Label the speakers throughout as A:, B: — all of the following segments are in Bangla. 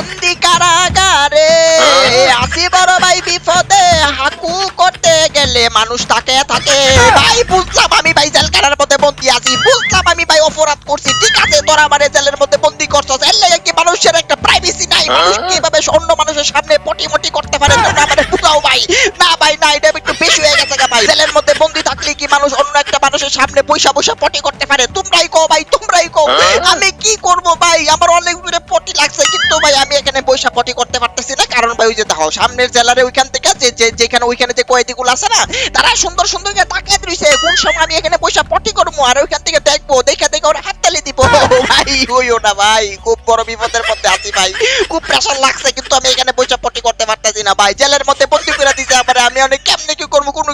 A: বন্দি কারাগারে। আসি বড় ভাই বিপদে হাকু করতে গেলে মানুষ তাকে থাকে। ভাই বুঝলাম আমি ভাই জেলখানার মধ্যে বন্দি আছি বুঝলাম আমি ভাই অপরাধ করছি। ঠিক আছে তোরা আমার জেলের মধ্যে বন্দি করছস। এর লাগে কি মানুষের একটা প্রাইভেসি নাই? মানুষ কীভাবে অন্য মানুষের সামনে পটি মটি করতে পারে? তোমরা আমারে বুঝাও ভাই। না ভাই না এটা একটু বেশি হয়ে গেছে ভাই। জেলের মধ্যে বন্দি থাকলে কি মানুষ অন্য একটা মানুষের সামনে পয়সা পয়সা পটি করতে পারে? তোমরাই কো ভাই তোমরাই কো আমি কি করব ভাই? আমার অনেক দূরে পটি লাগছে কিন্তু ভাই আমি এখানে পয়সা পটি করতে পারতেছি না। কারণ ভাই ওই যে দেখো সামনের জেলারে ওইখান থেকে যে যেখানে ওইখানে যে কয়েদিগুলো আছে না তারা সুন্দর সুন্দর তাকিয়ে কোন সময় আমি এখানে পয়সা পটি করব? আর ওইখান থেকে দেখব দেখে দেখে ওরা হাততালি দিব। ভাই হইও না ভাই খুব বড় বিপদের মধ্যে আছি ভাই। খুব প্রেশার লাগছে কিন্তু আমি এখানে পয়সা পটি করতে পারতেছি না ভাই। জেলের মধ্যে বন্দি করে দিছে আমার আমি অনেক কেমনে কি করব? কোনো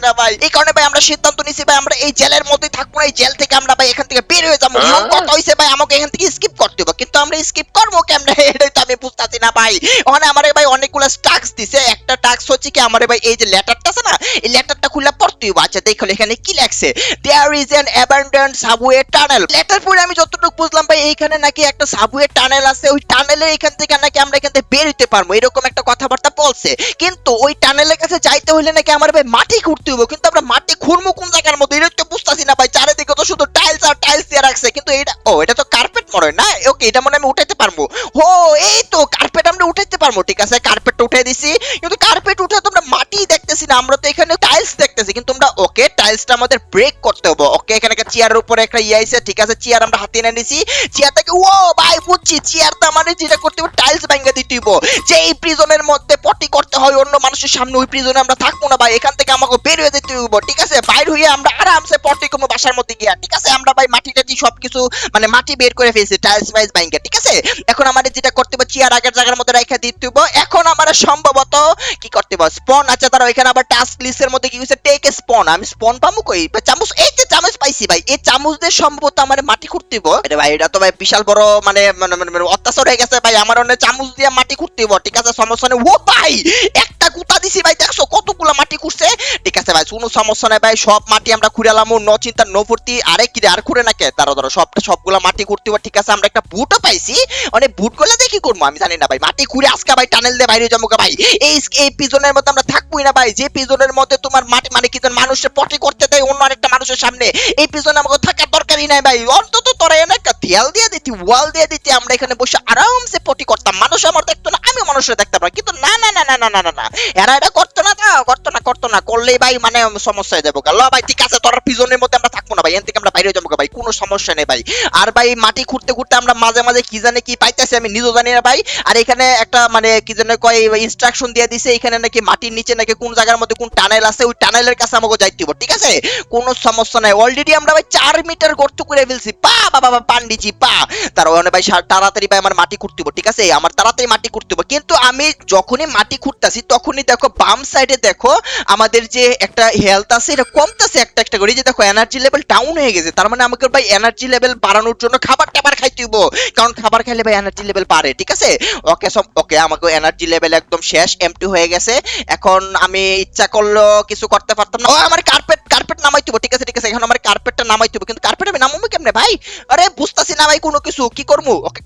A: না ভাই? এই কারণে ভাই আমরা সিদ্ধান্ত নিছি ভাই আমরা এই জেলের মধ্যে থাকব না এই জেল থেকে আমরা ভাই এখান থেকে বের হয়ে যাব। এমন কথা হইছে ভাই আমাকে এখান থেকে স্কিপ করতে হবে কিন্তু আমরা স্কিপ করব কেমনে? এটাই তো আমি বুঝতেছি না ভাই। ওখানে আমার ভাই অনেকগুলো টাস্ক দিছে। একটা টাস্ক হচ্ছে কি আমার ভাই এই যে লেটারটা আছে না এই লেটারটা খুলে পড়তে হবে আচ্ছা দেখো এখানে কি লেখছে? There is an abundant subway tunnel letter পড়ে আমি যতটুকু বুঝলাম ভাই এইখানে নাকি একটা সাবওয়ে টানেল আছে। ওই টানেলের এখান থেকে নাকি আমরা এখান থেকে বের হইতে পারব। এরকম একটা কথাবার্তা বলছে। কিন্তু ওই টানেলের কাছে যাইতে হলে নাকি আমার ভাই মাটি খুঁড়তে হবে কিন্তু আমরা মাটি খুঁড়বো কোন জায়গার মধ্যে? এটা তো বুঝতেছি না ভাই, চারিদিকে তো শুধু টাইলস আর টাইলস দিয়ে রাখছে, কিন্তু এটা, ও, এটা তো কার্পেট মনে না? ওকে এটা মনে আমি উঠাইতে পারব। ও এই তো কার্পেট আমরা উঠাইতে পারব, ঠিক আছে? কার্পেটটা উঠাই দিছি, কিন্তু কার্পেট উঠে তোমরা মাটি দেখতেছি না, আমরা তো এখানে টাইলস দেখতেছি, কিন্তু আমরা ওকে টাইলসটা আমাদের ব্রেক করতে হবে। ওকে এখানে একটা চেয়ারের উপরে একটা ইয়ে আইছে, ঠিক আছে? চেয়ার আমরা হাতে এনে নিছি চেয়ারটাকে ও, ভাই, বুঝছি চেয়ারটা মানে যেটা করতে হবে টাইলস ভাঙা দিতে হইব। যে এই প্রিজনের মধ্যে পটি করতে হয়, অন্য মানুষের সামনে ওই প্রিজনে আমরা থাকব না, ভাই। এখান থেকে আমাকে বের হয়ে যেতে হইব ঠিক আছে? বাইর হয়ে আমরা আরামসে পটি করব বাসার মধ্যে গিয়া, ঠিক আছে? আমরা ভাই মাটি টাটি সবকিছু মানে মাটি বের করে ফেলছি টাইলস মাইজ ভাঙা ঠিক আছে? এখন আমাদের যেটা করতে হবে চেয়ার আগের জায়গার মধ্যে রেখে দিতে হইব এখন আমরা সম্ভবত কি করতে হবে স্পন আচ্ছা তারা এখানে আবার টাস্ক লিস্টের মধ্যে কি হইছে? টেক স্পন আমি স্পন পাবো কই? চামচ, এই যে চামচ পাইছি ভাই, এই চামচ দিয়ে সম্ভবত আমার মাটি খুঁড়তে হইব। ভাই, এটা তো ভাই বিশাল বড় মানে মানে মানে- মানে অত্যাচার হয়ে গেছে ভাই, আমার অনেক চামচ দিয়ে মাটি খুঁড়তে হইব, ঠিক আছে? সমস্যা নেই। ও ভাই, একটা গুতা দিছি ভাই, দেখছ? কতগুলা মাটি খুঁড়ছে? ঠিক আছে আছে ভাই, কোনো সমস্যা নাই ভাই, সব মাটি আমরা খুঁড়ালাম ন চিন্তা নো ভর্তি আরে কি আর খুঁড়ে না কে? তারা ধরো সবটা, সবগুলো মাটি করতে ঠিক আছে, আমরা একটা বুটও পাইছি। মানে বুটগুলো দেখি করব, আমি জানি না ভাই, মাটি খুঁড়ে আজকে ভাই টানেল দিয়ে বাইরে যাব ভাই। এই এই পিজনের মধ্যে আমরা থাকবোই না ভাই, যে পিজনের মধ্যে তোমার মাটি মানে কি মানুষের পটি করতে দেয় অন্য আরেকটা মানুষের সামনে, এই পিজনে আমাকে থাকার দরকারই নাই ভাই। অন্তত তোরা এনে একটা দেয়াল দিয়ে দিতি, ওয়াল দিয়ে দিতি, আমরা এখানে বসে আরামসে পটি করতাম। মানুষ আমার দেখতো না আমি মানুষের দেখতাম না, কিন্তু না না না না না না না এরা এটা করতো না করতো না করতো না, করলেই ভাই মানে সমস্যা হয়ে যাব গেল ভাই, ঠিক আছে, তোর পিজনের মধ্যে আমরা থাকব না ভাই এন থেকে আমরা বাইরে যাব ভাই, কোনো সমস্যা নেই ভাই। আর ভাই, মাটি খুঁড়তে খুঁড়তে আমরা মাঝে মাঝে কি জানে কি পাইতেছি, আমি নিজেও জানি না ভাই। আর এখানে একটা মানে কি জানে কয় ইনস্ট্রাকশন দিয়ে দিছে, এখানে নাকি মাটির নিচে নাকি কোন জায়গার মধ্যে কোন টানেল আছে, ওই টানেলের কাছে আমাকে যাইতে হবে ঠিক আছে? কোনো সমস্যা নাই। অলরেডি আমরা ভাই চার মিটার গর্ত করে ফেলছি। পা বাবা বাবা পান্ডিজি পা। তার ওখানে ভাই তাড়াতাড়ি ভাই আমার মাটি খুঁড়তে হবে ঠিক আছে? আমার তাড়াতাড়ি মাটি খুঁড়তে হবে কিন্তু আমি যখনই মাটি খুঁড়তাছি, তখনই দেখো বাম সাইডে দেখো আমাদের যে একটা হেলথ আছে, এটা কমতেছে একটা একটা করে যে দেখো এনার্জি লেভেল ডাউন হয়ে গেছে, তার মানে আমাকে ভাই এনার্জি লেভেল বাড়ানোর জন্য খাবার টাবার খাইতে হইব। কারণ খাবার খাইলে ভাই এনার্জি লেভেল বাড়ে, ঠিক আছে? ওকে, সব, ওকে আমাকে এনার্জি লেভেল একদম শেষ এমটি হয়ে গেছে। এখন আমি ইচ্ছা করলেও কিছু করতে পারতাম না। ও, আমার কার্পেট কার্পেট নামাইতে হবে ঠিক আছে ঠিক আছে, এখন আমার কার্পেটটা নামাইতে হবে কিন্তু কার্পেট আমি নামাবো কেমনে ভাই? আরে, বুঝতাছি না ভাই কোনো কিছু, কি করব? ওকে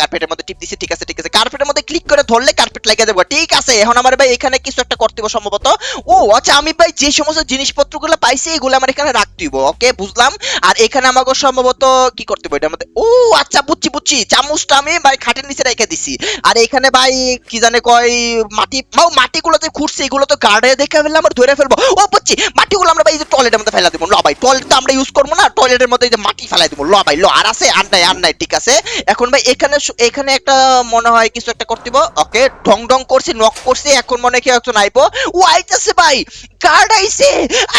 A: কার্পেটের মধ্যে টিপ দিছি, ঠিক আছে ঠিক আছে। কার্পেটের মধ্যে ক্লিক করে ধরলে কার্পেট লাগিয়ে যাব ঠিক আছে? এখন আমার ভাই এখানে কিছু একটা করতে সম্ভবত। ও আচ্ছা আমি ভাই যে সমস্ত জিনিসপত্রগুলো পাইছি, এগুলো আমার এখানে রাখতে হইব ওকে বুঝলাম? আর এখানে আমাকে সম্ভবত কি করতে হবে মধ্যে ও আচ্ছা বুঝছি বুঝছি। চামচটা আমি ভাই খাটের নিচে রেখে দিছি। আর এখানে ভাই, কি জানে কয়, মাটি মাটিগুলো যে খুঁড়ছে, এগুলো তো গার্ডে দেখে ফেললে আমরা ধরে ফেলব। ও, বুঝছি। মাটিগুলো আমরা ভাই এই টয়লেটের মধ্যে ফেলা দিব। ল ভাই টয়লেট তো আমরা ইউজ করব না। টয়লেটের মধ্যে এই যে মাটি ফেলাই দিব। ল ভাই, ল। আর আছে? আর নাই আর নাই, ঠিক আছে? এখন ভাই, এখানে এখানে একটা, মনে হয় কিছু একটা করতে ওকে ঢং ঢং করছি নক করছি, এখন মনে হয় কেউ একজন আইবো ও আইতাছে ভাই! গার্ড আইছে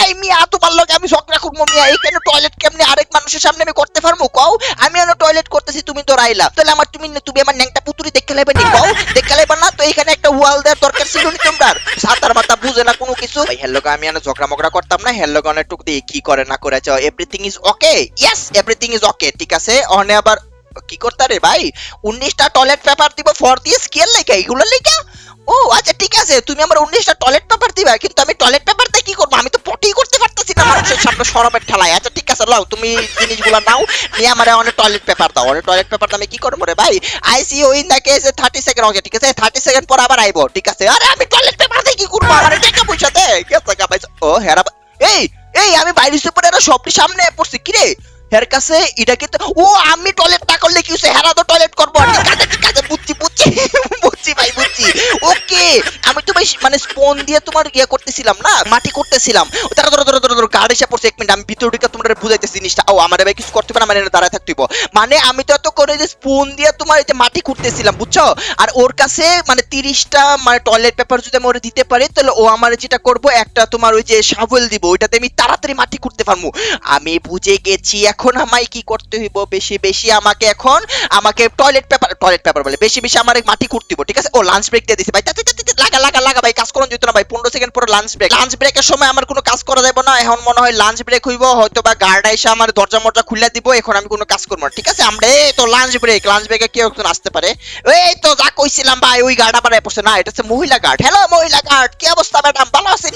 A: আই মিয়া, তোমার লগে আমি ঝগড়া করব মিয়া। এখানে টয়লেট কেমনে আরেক মানুষের সামনে আমি করতে পারব? কও। আমি এনে টয়লেট করতেছি, তুমি তো রাইলা। তাহলে আমার তুমি তুমি আমার ন্যাংটা পুতুরি দেখে লাইবে নি, কও। দেখে লাইবা না, তো এখানে একটা ওয়াল দেওয়ার দরকার ছিল নি তোমরা। সাতার মাথা বুঝে না কোনো কিছু। ভাই হ্যালো আমি এনে ঝগড়া মগড়া করতাম না হ্যালো অনেক টুক দিয়ে কি করে না করে চাও everything is okay yes everything is okay ঠিক আছে? অনে আবার কি করতে রে ভাই? উনিশটা টয়লেট পেপার দিব ফর দিয়ে স্কেল লেখা এগুলো লেখা ও আচ্ছা ঠিক আছে, তুমি আমার উনিশটা টয়লেট পেপার দিবা, কিন্তু আমি টয়লেট পেপার দিয়ে কি করব? আমি তো পটি করতে পারতেছি না মানুষের সামনে সরমের ঠেলায়। আচ্ছা ঠিক আছে, লাও, তুমি জিনিসগুলো নাও, নিয়ে আমার অনেক টয়লেট পেপার দাও। অনেক টয়লেট পেপার আমি কি করব রে ভাই? I see in the case thirty second okay ঠিক আছে থার্টি সেকেন্ড পর আবার আইবো, ঠিক আছে? আরে, আমি টয়লেট পেপার দিয়ে কি করব? আমার টাকা পয়সা দে কে টাকা পয়সা ও, হেরা এই এই, আমি বাইরে সুপার এরা সবটি সামনে পড়ছি, কি রে? হের কাছে এটা কিন্তু, ও, আমি টয়লেট না করলে কি হইছে? হেরা তো টয়লেট করব। ঠিক আছে বুঝছি বুঝছি বুঝছি ভাই, বুঝছি। ওকে, আমি তো ভাই মানে স্পন দিয়ে তোমার ইয়ে করতেছিলাম না, মাটি করতেছিলাম। তারা ধরো ধরো ধরো ধরো গার্ড এসে পড়ছে, এক মিনিট আমি ভিতর ঢুকে তোমার বুঝাইতেছি জিনিসটা। ও, আমার ভাই কিছু করতে পারে মানে দাঁড়ায় থাকতে হইবো। মানে আমি তো এত করে যে স্পুন দিয়ে তোমার এই যে মাটি করতেছিলাম বুঝছ? আর ওর কাছে মানে তিরিশটা মানে টয়লেট পেপার যদি আমি ওরে দিতে পারি, তাহলে ও আমার যেটা করব, একটা তোমার ওই যে শাবল দিব, ওইটাতে আমি তাড়াতাড়ি মাটি করতে পারব। আমি বুঝে গেছি এখন। আমায় কি করতে হইব? বেশি বেশি আমাকে এখন আমাকে টয়লেট পেপার টয়লেট পেপার বলে। বেশি বেশি আমার মাটি হইব, ঠিক আছে? ও লাঞ্চ ব্রেক দিয়ে দিছি। ভাই লাগা লাগা লাগা, ভাই, কাজ করুন যেত না, ভাই। পনেরো সেকেন্ড পরে লাঞ্চ ব্রেক লাঞ্চ ব্রেকের সময় আমার কোনো কাজ করা যাবে না। এখন মনে হয় লাঞ্চ ব্রেক হইব হয়তো বা গার্ড এসে আমার দরজা মরজা খুলে দিব, এখন আমি কোনো কাজ করব না। ঠিক আছে? আমরা, এই তো লাঞ্চ ব্রেক লাঞ্চ ব্রেকে কেউ একজন আসতে পারে। এই তো যা কইছিলাম, ভাই, ওই গার্ড আবার পড়ছে। না, এটা হচ্ছে মহিলা গার্ড হ্যালো মহিলা গার্ড কি অবস্থা ম্যাডাম ভালো আছেন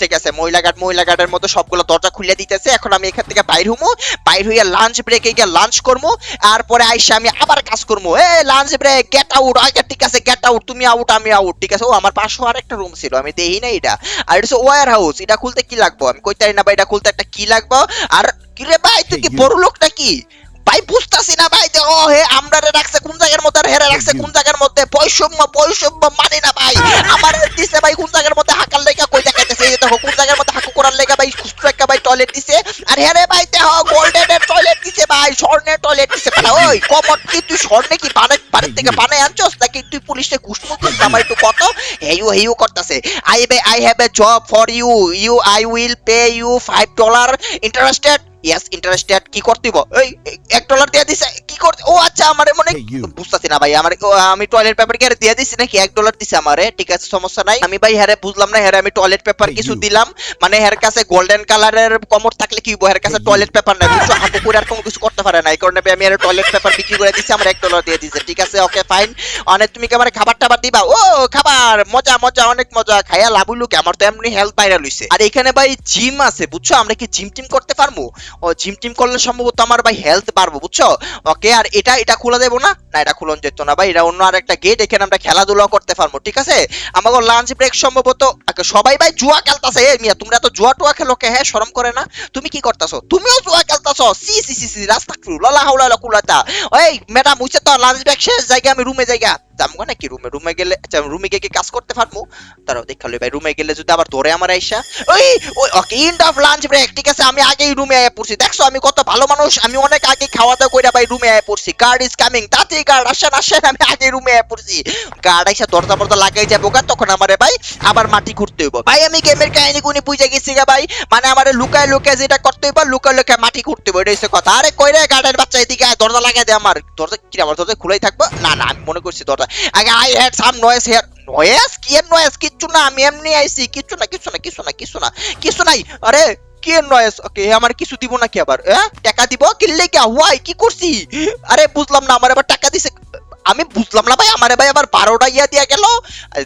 A: ঠিক আছে, মহিলা গার্ড মহিলা গার্ডের মতো সবগুলো দরজা খুলে দিতেছে। এখন আমি এখান থেকে বাইর হমু। বাইর হইয়া লাঞ্চ ব্রেকে গিয়ে লাঞ্চ করব আর পরে আইসা আমি আবার কাজ করব এ লাঞ্চ ব্রেক গেট আউট আগে ঠিক আছে গেট আউট তুমি আউট আমি আউট ঠিক আছে। ও আমার পাশেও আরেকটা রুম ছিল আমি দেখি না এটা। আর এটা ওয়ার হাউস এটা খুলতে কি লাগবো? আমি কইতে না ভাই এটা খুলতে একটা কি লাগবো? আর কি রে ভাই তুই কি বড় লোকটা কি? ভাই, বুঝতাছি না ভাই, যে, ও হে আমরা রাখছে কোন জায়গার মধ্যে, আর হেরে রাখছে কোন জায়গার মধ্যে? বৈষম্য বৈষম্য মানে না ভাই। আমার দিছে ভাই, কোন জায়গার মধ্যে হাকার লেগা কই দেখাইতেছে? এই দেখো, কোন জায়গার মধ্যে হাকু করার লেগা ভাই একটা ভাই টয়লেট দিছে। আর হেরে ভাই, দেখো গোল্ডেনের টয়লেট দিছে ভাই, স্বর্ণের টয়লেট দিছে ভাই। ওই কমট কি, তুই স্বর্ণে কি বানে বাড়ির থেকে বানাই আনছস? নাকি তুই পুলিশে ঘুষমু দিস আমার একটু কত? হেইউ হেইউ করতেছে। আই বে I have a job for you you I will pay you five dollar interested yes interested কি করতে? এই এক ডলার দিয়ে দিছে কি করতে? ও আচ্ছা আমারে মনে বুঝতাছি না ভাই আমার আমি টয়লেট পেপার কি আর দিয়ে দিছি নাকি? এক ডলার দিছে আমারে ঠিক আছে সমস্যা নাই। আমি ভাই হ্যারে বুঝলাম না হ্যারে আমি টয়লেট পেপার কিছু দিলাম। মানে হের কাছে গোল্ডেন কালারের কমর থাকলে কি হের কাছে টয়লেট পেপার নাই। বুঝছ? হাতে করে আর কোনো কিছু করতে পারে না। এই কারণে আমি আর টয়লেট পেপার বিক্রি করে দিছি আমার এক ডলার দিয়ে দিছে। ঠিক আছে ওকে ফাইন অনেক তুমি কি আমার খাবার টাবার দিবা? ও খাবার! মজা মজা অনেক মজা। খাইয়া লাভ হইল কি? আমার তো এমনি হেলথ ভাইরাল হইছে। আর এখানে ভাই জিম আছে বুঝছ? আমরা কি জিম টিম করতে পারব? জিম টিম করলে সম্ভবত আমার ভাই হেলথ বাড়বো, বুঝছ? ওকে, আর এটা এটা খোলা দেবো না? না, এটা খুলন যেত না ভাই, এটা অন্য আর একটা গেট এখানে আমরা খেলাধুলা করতে পারব, ঠিক আছে? আমাকে লাঞ্চ ব্রেক সম্ভবত সবাই ভাই জুয়া খেলতাছে মিয়া, তোমরা তো জুয়া টুয়া খেলো কে হ্যাঁ শরম করে না? তুমি কি করতাছো? তুমিও জুয়া খেলতাছো? সি সি সি সি রাস্তা লালা হাওলা লা কুলাতা ওই ম্যাডাম হইছে তো লাঞ্চ ব্রেক শেষ, জায়গা আমি রুমে জায়গা। যাব নাকি রুমে রুমে গেলে আচ্ছা রুমে গিয়ে কাজ করতে পারব? তারাও দেখাল ভাই রুমে গেলে যদি আবার ধরে আমার আইসা। ওই okay end of lunch break ঠিক আছে, আমি আগেই রুমে আয়া পড়ছি। দেখছ আমি কত ভালো মানুষ আমি অনেক আগে খাওয়া দাওয়া কইরা ভাই রুমে আয়া পড়ছি। গার্ড ইজ কামিং তাতে গার্ড আসেন আসেন আমি আগে রুমে আয়া পড়ছি। গার্ড আইসা দরজা ফরজা লাগাই যাব গা তখন আমারে ভাই আবার মাটি ঘুরতে হইব। ভাই আমি গেমের কাহিনী গুনি বুঝে গেছি গা ভাই। মানে আমারে লুকায় লুকায় যেটা করতে হইব লুকায় লুকায় মাটি ঘুরতে হইব এটা হচ্ছে কথা। আরে কই রে গার্ডের বাচ্চা এদিকে আয়, দরজা লাগাই দে আমার। দরজা কি আমার দরজা খোলাই থাকব? না না আমি মনে করছি দরজা। আগে I had some noise here noise কি এর নয়েস কিচ্ছু না আমি এমনি আইছি। কিচ্ছু না কিচ্ছু না কিছু না কিছু না কিছু নাই। আরে কি নয়েস ওকে আমার কিছু দিব নাকি আবার? হ্যাঁ? টাকা দিব? কিনলে কি? হোয়াই কি করছি? আরে, বুঝলাম না, আমার আবার টাকা দিছে। আমি বুঝলাম না ভাই, আমার ভাই আবার বারোটা ইয়া দিয়া গেল।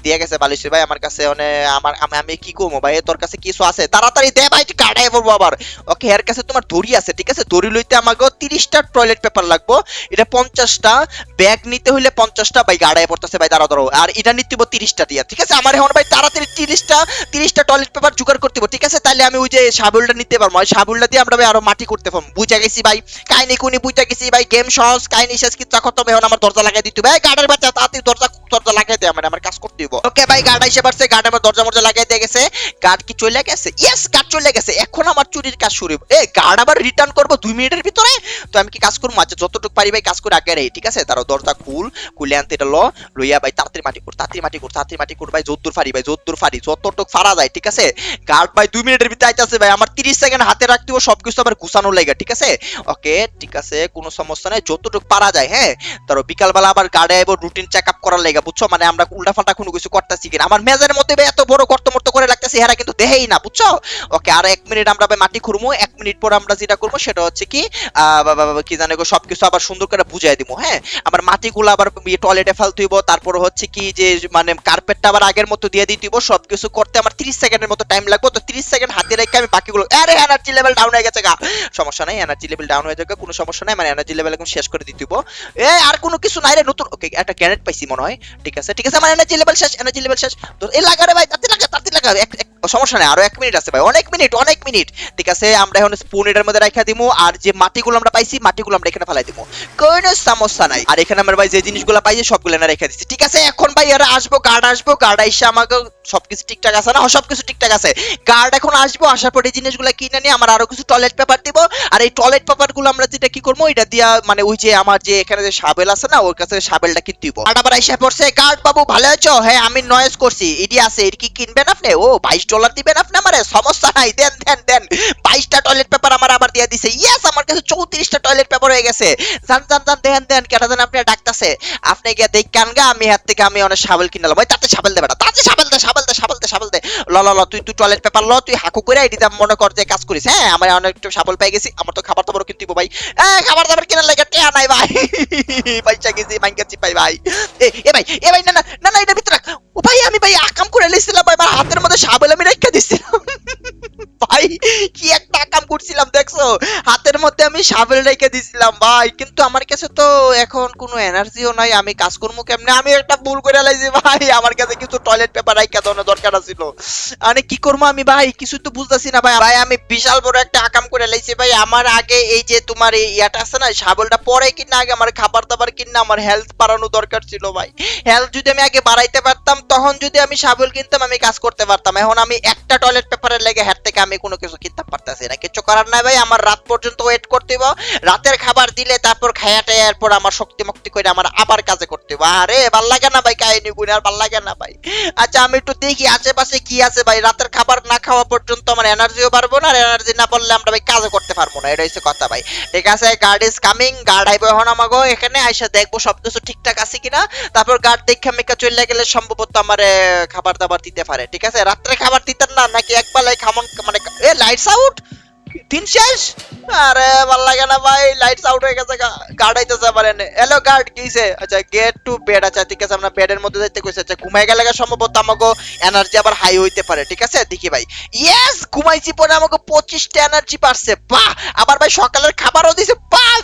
A: দিয়া গেছে বালিশের ভাই, আমার কাছে মানে আমার, আমি আমি কি করব ভাই, তোর কাছে কিছু আছে? তাড়াতাড়ি দে ভাই কাটাই পড়ব আবার। ওকে, এর কাছে তোমার দড়ি আছে, ঠিক আছে? দড়ি লইতে আমাকে তিরিশটা টয়লেট পেপার লাগবো। এটা পঞ্চাশটা। ব্যাগ নিতে হইলে পঞ্চাশটা ভাই, গাড়ায় পড়তেছে ভাই দাঁড়া ধরো আর এটা নিতে হইব তিরিশটা দিয়া, ঠিক আছে? আমার এখন ভাই তাড়াতাড়ি তিরিশটা তিরিশটা টয়লেট পেপার জোগাড় করতে ঠিক আছে? তাহলে আমি ওই যে সাবুলটা নিতে পারব। সাবুলটা দিয়ে আমরা ভাই আরও মাটি করতে পারব। বুঝা গেছি ভাই কাহিনি কুনি বুঝা গেছি ভাই গেম সহজ, কাহিনি শেষ, কিচ্ছা খতম। এখন আমার দরজা লাগাই দিতে হবে। গাড়ির বাচ্চা তাড়াতাড়ি দরজা দরজা লাগাই দে আমার আমার কাজ করতে হইব। ওকে ভাই গার্ড এসে পারছে গার্ড আমার দরজা মরজা লাগাই দিয়ে গেছে। গার্ড কি চলে গেছে? ইয়েস গার্ড চলে গেছে। এখন আমার চুরির কাজ শুরু হইব। এ গার্ড আবার রিটার্ন করব দুই মিনিটের ভিতরে। তো আমি কি কাজ করব? আচ্ছা যতটুকু পারি ভাই, কাজ করে, আগে রে, ঠিক আছে? তারও দরজা খুল, খুলে আনতে এটা ল, লইয়া ভাই, তাড়াতাড়ি মাটি কর, তাড়াতাড়ি মাটি কর, তাড়াতাড়ি মাটি কর, ভাই, যদ্দুর ফারি ভাই, যদ্দুর ফারি যতটুক ফারা যায়, ঠিক আছে? গার্ড ভাই, দুই মিনিটের ভিতরে আইতাছে ভাই, আমার তিরিশ সেকেন্ড হাতে রাখতে হবে সবকিছু আবার গুছানো লাগে, ঠিক আছে? ওকে ঠিক আছে, কোনো সমস্যা নাই, যতটুক পারা যায় হ্যাঁ? তারও বিকালবেলা আবার গার্ডে আইব রুটিন চেক আপ করার লাগে, বুঝছ? মানে আমরা উল্টাপাল্টা কোনো কিছু করতেছি কিনা। আমার মেজার মধ্যে এত বড় কর্ত মর্ত করে লাগতেছে হেরা কিন্তু দেহেই না, বুঝছ? ওকে, আর এক মিনিট আমরা মাটি খুরমু এক মিনিট পর আমরা যেটা করব, সেটা হচ্ছে কি কি জানে গো, সবকিছু আবার সুন্দর করে বুঝাই দিব হ্যাঁ? আবার মাটিগুলো আবার টয়লেটে ফেলতেইব তারপর হচ্ছে কি, যে মানে কার্পেটটা আবার আগের মতো দিয়ে দিতে দিতেইব সবকিছু করতে আমার 30 সেকেন্ডের মতো টাইম লাগবে, তো 30 সেকেন্ড হাতে রেখে আমি বাকিগুলো, আরে এনার্জি লেভেল ডাউন হয়ে গেছে গা। সমস্যা নাই এনার্জি লেভেল ডাউন হয়ে যাবে কোনো সমস্যা নাই মানে এনার্জি লেভেল একদম শেষ করে দিতেইব এ, আর কোনো কিছু নাই রে নতুন ওকে একটা গ্যানেট পাইছি মনে হয়। ঠিক আছে ঠিক আছে, আমার এনার্জি লেভেল শেষ এনার্জি লেভেল শেষ। তো এই লাগা রে ভাই, তাতে লাগা তাতে লাগা। এক সমস্যা নাই, আরও এক মিনিট আছে ভাই, অনেক মিনিট অনেক মিনিট ঠিক আছে, আমরা এখন স্পুন এটার মধ্যে রাখা দিমু, আর যে মাটিগুলো আমরা পাইছি, মাটিগুলো আমরা এখানে ফেলাই দিমু। কোনো সমস্যা নাই। আর এখানে আমরা ভাই যে জিনিসগুলো পাইছি, সবগুলো না রেখে দিচ্ছি ঠিক আছে, এখন ভাই এরা আসব গার্ড আসব গার্ড এসে আমাকে সবকিছু ঠিকঠাক আছে না? সবকিছু ঠিকঠাক আছে। গার্ড এখন আসব, আসার পরে জিনিসগুলো কিনে নিয়ে আমার আরও কিছু টয়লেট পেপার দিব। আর এই টয়লেট পেপারগুলো আমরা যেটা কি করব, এটা দিয়া মানে ওই যে আমার যে এখানে যে সাবেল আছে না, ওর কাছে সাবেলটা কিনতে দিব? আর এসে পড়ছে। গার্ড বাবু, ভালো আছো? হ্যাঁ আমি নয়েজ করছি। এডি আছে, এর কি কিনবেন আপনি? ও, বাইশ ডলার দিবেন আপনি আমারে? সমস্যা নাই, দেন দেন দেন। বাইশটা টয়লেট পেপার আমার আবার দিয়ে দিছে। ইয়েস আমার কাছে চৌত্রিশটা টয়লেট পেপার হয়ে গেছে। জান জান জান দেন দেন কেটা জান আপনি ডাকতাছে। আপনি গিয়ে দেখ কানগা আমি হাত থেকে আমি অনেক সাবেল কিনলাম ওই তাতে সাবেল দেবে না তাতে সাবেল দে সাবেল দে সাবেল দে সাবেল দে। ল ল ল, তুই তুই টয়লেট পেপার ল, তুই হাকু করে এডিতে মনে কর যে কাজ করিস। হ্যাঁ আমার অনেক সাবল পেয়ে গেছি, আমার তো খাবার দাবার কিনতে ভাই। খাবার দাবার কেনার লাগে টেয়া নাই ভাই। পয়সা গেছি মাইঙ্কা চিপাই ভাই এ এ ভাই এ ভাই, না না না না, এটা ভিতরে। ও ভাই, আমি ভাই আকাম করে লেছিলাম, ভাই আমার হাতের মধ্যে সাবল আমি রেখে দিছিলাম। ভাই, কি একটা আকাম করছিলাম, দেখছ? হাতের মধ্যে আমি সাবেল রেখে দিছিলাম, ভাই। কিন্তু আমার কাছে তো এখন কোনো এনার্জিও নাই। আমি কাজ করব কেমনে? আমি একটা ভুল করে লাইছি, ভাই। আমার কাছে কিছু টয়লেট পেপার রাখা দেওয়ার দরকার ছিল মানে কি করব আমি, ভাই? কিছু তো বুঝতেছি না, ভাই। ভাই, আমি বিশাল বড় একটা আকাম করে লাইছি, ভাই। আমার আগে এই যে তোমার এই ইয়াটা আছে না, সাবলটা পরে কিনা, আগে আমার খাবার দাবার কিনা, আমার হেলথ বাড়ানো দরকার ছিল, ভাই। হেলথ যদি আমি আগে বাড়াইতে পারতাম, তখন যদি আমি সাবল কিনতাম, আমি কাজ করতে পারতাম। এখন আমি একটা টয়লেট পেপারের লেগে হেড থেকে আমি কোনো কিছু কিনতে পারতাছি না। কিছু করার নাই, ভাই। আমার রাত পর্যন্ত ওয়েট করতে হইব। রাতের খাবার দিলে তারপর খায়াটা এরপর আমার শক্তি মুক্তি করে আমার আবার কাজে করতে হইব। আরে, ভালো লাগে না ভাই কাহিনী গুণ আর ভালো লাগে না ভাই। আচ্ছা আমি একটু দেখি আশেপাশে কি আছে ভাই। রাতের খাবার না খাওয়া পর্যন্ত আমার এনার্জিও পারব না, আর এনার্জি না পড়লে আমরা ভাই কাজও করতে পারব না। এটা হচ্ছে কথা ভাই। ঠিক আছে গার্ড ইজ কামিং গার্ড আইবো এখন আমাকে এখানে আইসা দেখব সবকিছু ঠিকঠাক আছে কিনা। তারপর গার্ড দেখা মেকা চলে গেলে সম্ভবত আমার খাবার দাবার দিতে পারে। ঠিক আছে, রাত্রে খাবার দিতেন না, নাকি একবেলায় খামন মানে এ লাইটস আউট দিন শেষ? আরে ভাই লাইটস আউট হয়ে গেছে হ্যালো গার্ড কিছে আচ্ছা গেট টু বেড ঠিক আছে, আমরা বেডের মধ্যে যাইতে কইছে। আচ্ছা ঘুমাই গেলে সম্ভবত আমাকে এনার্জি আবার হাই হইতে পারে, ঠিক আছে? দেখি ভাই। ইয়েস ঘুমাইছি পরে আমাকে পঁচিশটা এনার্জি পারছে বাহ! আবার ভাই সকালের খাবারও দিছে, বাহ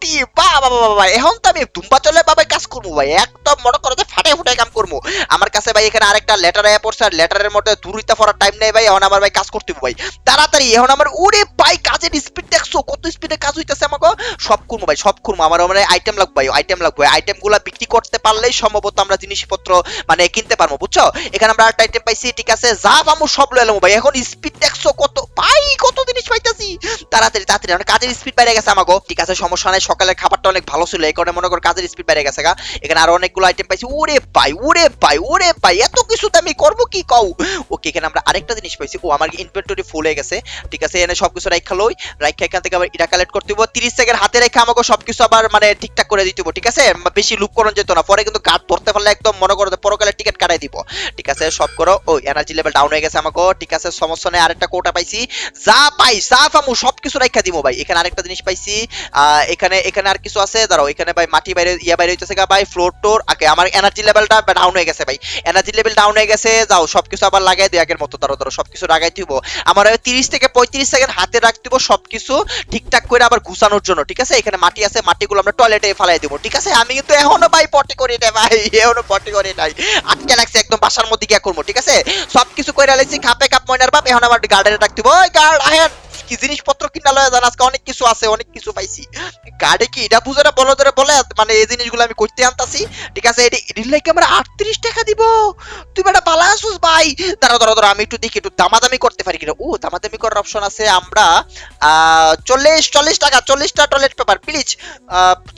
A: ফিফটি বাহ বাবা বাবা এখন তো আমি দুম্বা চলে বাবা কাজ করব ভাই, একদম মনে করো যে ফাটে ফুটে কাম করব। আমার কাছে ভাই এখানে আরেকটা লেটার আয়া পড়ছে, আর লেটারের মধ্যে দূরিতা পড়ার টাইম নেই ভাই, এখন আমার ভাই কাজ করতে ভাই। তাড়াতাড়ি, এখন আমার, ওরে ভাই, কাজের স্পিড দেখছ, কত স্পিডে কাজ হইতেছে আমাকে? সব করব ভাই, সব করব, আমার মানে আইটেম লাগবে ভাই আইটেম লাগবে আইটেমগুলা বিক্রি করতে পারলেই সম্ভবত আমরা জিনিসপত্র মানে কিনতে পারব, বুঝছ? এখানে আমরা একটা আইটেম পাইছি, ঠিক আছে? যা পাবো সব লয়ে এলাম ভাই, এখন স্পিড দেখছ কত? ভাই, কত জিনিস পাইতেছি? তাড়াতাড়ি তাড়াতাড়ি কাজের স্পিড বেড়ে গেছে আমাকে, ঠিক আছে? সমস্যা নাই সকালের খাবারটা অনেক ভালো ছিল, এই কারণে মনে কর কাজের স্পিড বেড়ে গেছে গা। এখানে আরও অনেকগুলো আইটেম পাইছি। ওরে ভাই ওরে ভাই ওরে ভাই, এত কিছুতে আমি করব কি কও? ওকে, এখানে আমরা আরেকটা জিনিস পাইছি। ও, আমার ইনভেন্টরি ফুল হয়ে গেছে। ঠিক আছে, এনে সবকিছু রাখা লই রাখা এখান থেকে আবার এটা কালেক্ট করতে হইব। 30 সেকেন্ড হাতে রেখে আমাকে সবকিছু আবার মানে ঠিকঠাক করে দিতে হইব, ঠিক আছে? বেশি লুপ করন যেত না। পরে কিন্তু গার্ড ধরতে পারলে একদম মনে করো যে পরকালের টিকিট কাটাই দিব। ঠিক আছে, সব করো। ও এনার্জি লেভেল ডাউন হয়ে গেছে আমাকে। ঠিক আছে, সমস্যা নেই, আরেকটা কোটা পাইছি। যা পাই, যা পামু, সবকিছু রাখা দিব ভাই। এখানে আরেকটা জিনিস পাইছি। এখানে এখানে আর কিছু আছে? দাঁড়াও, এখানে ভাই মাটি বাইরে, ইয়া বাইরে হইতেছে গা ভাই ফ্লোর টোর আগে আমার এনার্জি লেভেলটা ডাউন হয়ে গেছে ভাই। এনার্জি লেভেল ডাউন হয়ে গেছে, যাও, সবকিছু আবার লাগাই দিই আগের মতো। ধরো ধরো সবকিছু লাগাই দিব। আমার 30 থেকে 35 সেকেন্ড হাতে রাখতে দিব সবকিছু, ঠিকঠাক করে আবার গুছানোর জন্য, ঠিক আছে? এখানে মাটি আছে, মাটিগুলো আমরা টয়লেটে ফেলাই দিব, ঠিক আছে? আমি কিন্তু এখনও ভাই পটি করি না ভাই, এখনও পটি করি নাই। আটকে লাগছে একদম বাসার মধ্যে গিয়া করব, ঠিক আছে? সবকিছু করে লাইছি, খাপে কাপ ময়নার বাপ, এখন আমার গার্ডেনে রাখতে দিব। গার্ড আহেন! কি জিনিসপত্র কিনা লয়ে জান আজকে অনেক কিছু আছে, অনেক কিছু পাইছি। গাড়ি কি এটা বুঝে না বলো ধরে বলে মানে এই জিনিসগুলো আমি করতে আনতাছি। ঠিক আছে, এটি এটির লাগে আমরা আটত্রিশ টাকা দিব। তুই বেটা পালা আসুস ভাই। দাঁড়া দাঁড়া দাঁড়া আমি একটু দেখি, একটু দামাদামি করতে পারি কিনা। ও, দামাদামি করার অপশন আছে, আমরা চল্লিশ চল্লিশ টাকা, চল্লিশটা টয়লেট পেপার প্লিজ